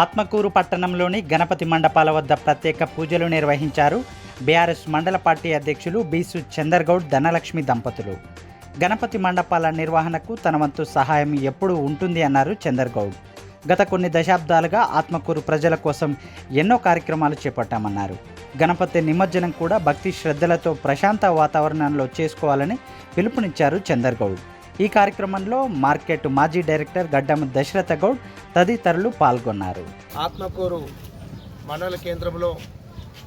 ఆత్మకూరు పట్టణంలోని గణపతి మండపాల వద్ద ప్రత్యేక పూజలు నిర్వహించారు బీఆర్ఎస్ మండల పార్టీ అధ్యక్షులు బీసు చందర్గౌడ్ ధనలక్ష్మి దంపతులు. గణపతి మండపాల నిర్వహణకు తన వంతు సహాయం ఎప్పుడూ ఉంటుంది అన్నారు చందర్గౌడ్. గత కొన్ని దశాబ్దాలుగా ఆత్మకూరు ప్రజల కోసం ఎన్నో కార్యక్రమాలు చేపట్టామన్నారు. గణపతి నిమజ్జనం కూడా భక్తి శ్రద్ధలతో ప్రశాంత వాతావరణంలో చేసుకోవాలని పిలుపునిచ్చారు చందర్గౌడ్. ఈ కార్యక్రమంలో మార్కెట్ మాజీ డైరెక్టర్ గడ్డం దశరథ గౌడ్ తదితరులు పాల్గొన్నారు. ఆత్మకూరు మండల కేంద్రంలో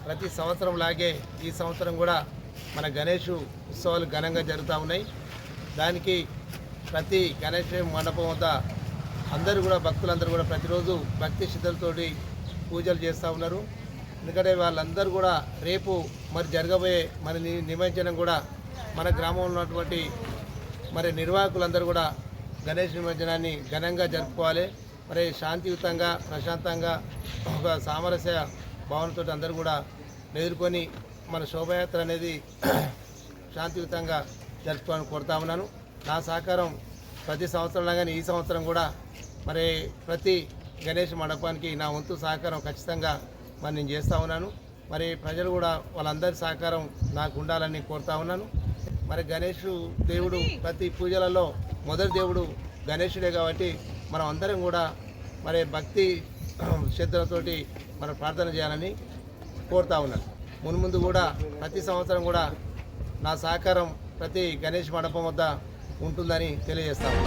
ప్రతి సంవత్సరం లాగే ఈ సంవత్సరం కూడా మన గణేష్ ఉత్సవాలు ఘనంగా జరుగుతూ ఉన్నాయి. దానికి ప్రతి గణేష్ మండపం వద్ద అందరూ కూడా భక్తులందరూ కూడా ప్రతిరోజు భక్తి శ్రద్ధలతోటి పూజలు చేస్తూ ఉన్నారు. ఎందుకంటే వాళ్ళందరూ కూడా రేపు మరి జరగబోయే మరి నిమజ్జనం కూడా మన గ్రామంలో ఉన్నటువంటి మరి నిర్వాహకులందరూ కూడా గణేష్ నిమజ్జనాన్ని ఘనంగా జరుపుకోవాలి. మరి శాంతియుతంగా ప్రశాంతంగా ఒక సామరస్య భావనతో అందరూ కూడా ఎదుర్కొని మన శోభయాత్ర అనేది శాంతియుతంగా జరుపుకోవాలని కోరుతా ఉన్నాను. నా సహకారం ప్రతి సంవత్సరం లాగానే ఈ సంవత్సరం కూడా మరి ప్రతి గణేష్ మండపానికి నా వంతు సహకారం ఖచ్చితంగా మరి నేను చేస్తూ ఉన్నాను. మరి ప్రజలు కూడా వాళ్ళందరి సహకారం నాకు ఉండాలని కోరుతా ఉన్నాను. మరి గణేష్ దేవుడు ప్రతి పూజలలో మొదటి దేవుడు గణేశుడే కాబట్టి మనం అందరం కూడా మరి భక్తి శ్రద్ధలతోటి మనం ప్రార్థన చేయాలని కోరుతా ఉన్నాను మున్ముందు కూడా ప్రతి సంవత్సరం కూడా నా సహకారం ప్రతి గణేష్ మండపం వద్ద ఉంటుందని తెలియజేస్తాను.